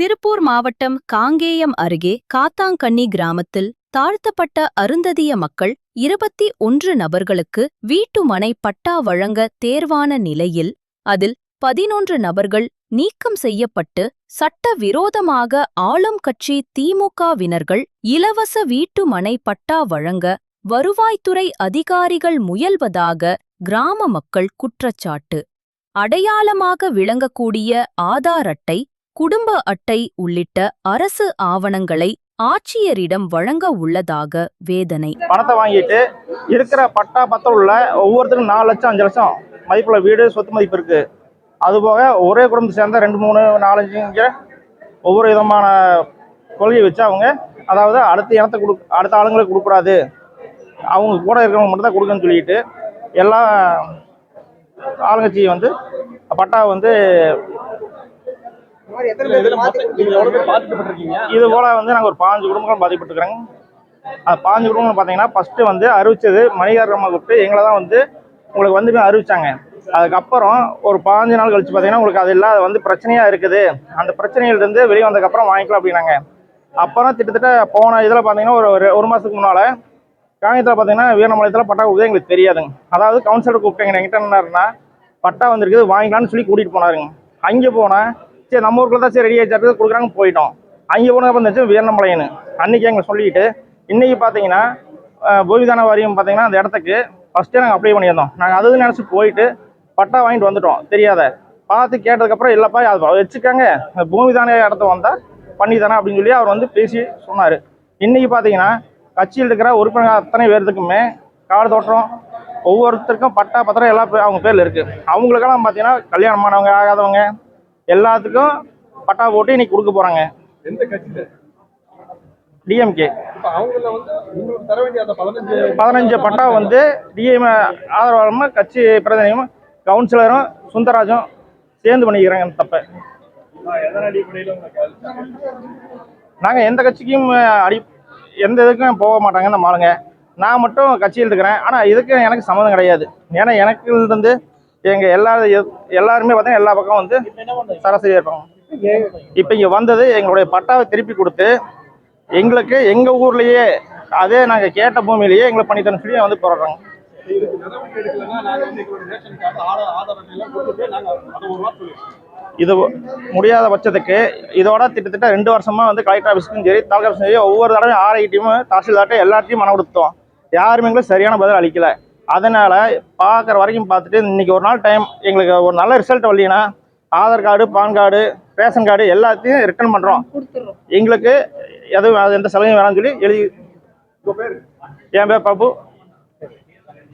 திருப்பூர் மாவட்டம் காங்கேயம் அருகே காத்தாங்கண்ணி கிராமத்தில் தாழ்த்தப்பட்ட அருந்ததிய மக்கள் இருபத்தி ஒன்று நபர்களுக்கு வீட்டுமனை பட்டா வழங்க தேர்வான நிலையில் அதில் பதினொன்று நபர்கள் நீக்கம் செய்யப்பட்டு சட்டவிரோதமாக ஆளும் கட்சி திமுகவினர்கள் இலவச வீட்டுமனை பட்டா வழங்க வருவாய்த்துறை அதிகாரிகள் முயல்வதாக கிராம மக்கள் குற்றச்சாட்டு. அடையாளமாக விளங்கக்கூடிய ஆதார் அட்டை குடும்ப அட்டை உள்ளிட்ட அரசு ஆவணங்களை ஆட்சியரிடம் வழங்க உள்ளதாக வேதனை. பணத்தை வாங்கிட்டு இருக்கிற பட்டா பத்திரம் உள்ள ஒவ்வொருத்தருக்கும் நாலு லட்சம் அஞ்சு லட்சம் மதிப்புள்ள வீடு சொத்து மதிப்பு இருக்கு. அதுபோக ஒரே குடும்பத்தை சேர்ந்த ரெண்டு மூணு நாலஞ்சுங்கிற ஒவ்வொரு விதமான கொள்கையை வச்சு அவங்க அதாவது அடுத்த இனத்தை கொடு அடுத்த ஆளுங்களுக்கு கொடுக்கூடாது அவங்க கூட இருக்கிறவங்க மட்டும் தான் கொடுக்கணும்னு சொல்லிட்டு எல்லா ஆளுங்கட்சி வந்து பட்டா வந்து இது போல வந்து நாங்கள் ஒரு பாஞ்சு குடும்பங்கள் பாதிக்கப்பட்டிருக்கிறோங்க அது பாஞ்சு குடும்பங்கள் பார்த்தீங்கன்னா ஃபர்ஸ்ட் வந்து அறிவிச்சது மணிகார் அம்மா கூப்பிட்டு எங்களை தான் வந்து உங்களுக்கு வந்து அறிவிச்சாங்க. அதுக்கப்புறம் ஒரு பாஞ்சு நாள் கழிச்சு பார்த்தீங்கன்னா உங்களுக்கு அது இல்லாத வந்து பிரச்சனையா இருக்குது. அந்த பிரச்சனையிலிருந்து வெளியே வந்ததுக்கப்புறம் வாங்கிக்கலாம் அப்படின்னாங்க. அப்புறம் கிட்டத்தட்ட போன இதில் பார்த்தீங்கன்னா ஒரு ஒரு- ஒரு மாதத்துக்கு முன்னால் காங்கியத்தில் பார்த்தீங்கன்னா வீரமலையத்தில் பட்டா கொடுத்தது எங்களுக்கு தெரியாதுங்க. அதாவது கவுன்சிலர் கூப்பிட்டாங்க என்கிட்ட என்னன்னா பட்டா வந்திருக்குது வாங்கிக்கலாம்னு சொல்லி கூட்டிகிட்டு போனாருங்க. அங்கே போனால் சரி நம்ம ஊருக்குள்ள தான் சரி ரெடி ஆகிட்டு கொடுக்குறாங்க போயிட்டோம். அங்கே போனது வந்துச்சு வீரமலையன்னு அன்றைக்கி எங்களை சொல்லிட்டு இன்றைக்கி பார்த்தீங்கன்னா பூமிதான வாரியம் பார்த்தீங்கன்னா அந்த இடத்துக்கு ஃபஸ்ட்டே நாங்கள் அப்ளை பண்ணியிருந்தோம். நாங்கள் அது நினச்சி போயிட்டு பட்டா வாங்கிட்டு வந்துட்டோம் தெரியாத. பார்த்து கேட்டதுக்கப்புறம் இல்லைப்பா அது வச்சுக்கோங்க. அந்த பூமிதான இடத்த வந்தால் பண்ணி அப்படின்னு சொல்லி அவர் வந்து பேசி சொன்னார். இன்றைக்கி பார்த்தீங்கன்னா கட்சியில் இருக்கிற உறுப்பினர் அத்தனை பேர்த்துக்குமே காடு தோட்டம் ஒவ்வொருத்தருக்கும் பட்டா பத்திரம் எல்லா அவங்க பேரில் இருக்குது அவங்களுக்கெல்லாம் பார்த்தீங்கன்னா கல்யாணமானவங்க ஆகாதவங்க எல்லாத்துக்கும் பட்டா போட்டு இன்னைக்கு கொடுக்க போகிறாங்க எந்த கட்சியில? டிஎம்கே வந்து அந்த பதினஞ்சு பட்டா வந்து டிஎம் ஆதரவாளமும் கட்சி பிரதிநிதியும் கவுன்சிலரும் சுந்தரராஜும் சேர்ந்து பண்ணிக்கிறாங்க இந்த தப்பை. நாங்கள் எந்த கட்சிக்கும் அடி எந்த இதுக்கும் போக மாட்டாங்க நம்ம ஆளுங்க நான் மட்டும் கட்சியில் இருக்கிறேன். ஆனால் இதுக்கு எனக்கு சம்மந்தம் கிடையாது. ஏன்னா எனக்கு இருந்து எங்கள் எல்லா எல்லாருமே பார்த்தீங்கன்னா எல்லா பக்கம் வந்து சராசரியாக இருப்பாங்க. இப்போ இங்கே வந்தது எங்களுடைய பட்டாவை திருப்பி கொடுத்து எங்களுக்கு எங்கள் ஊர்லேயே அதே நாங்கள் கேட்ட பூமியிலேயே எங்களை பண்ணி சொல்லி வந்து போராடுறாங்க. இது முடியாத பட்சத்துக்கு இதோட திட்டத்தட்ட ரெண்டு வருஷமா வந்து கலெக்டர் ஆஃபீஸ்க்கும் சரி தாலுகா ஆஃபீஸ்க்கும் சரி ஒவ்வொரு தடவையும் ஆர்ஐடியும் தாசில்தார்ட்டும் எல்லாத்தையும் மன கொடுத்தோம். யாருமே எங்களுக்கு சரியான பதில் அளிக்கல. அதனால பார்க்குற வரைக்கும் பார்த்துட்டு இன்னைக்கு ஒரு நாள் டைம் எங்களுக்கு ஒரு நல்ல result வரலீங்கன்னா Aadhaar card PAN card ration card எல்லாத்தையும் ரிட்டர்ன் பண்ணுறோம் எங்களுக்கு எதுவும் எந்த செலவும் வேணாம்னு சொல்லி எழுதி என் பேர் பாபு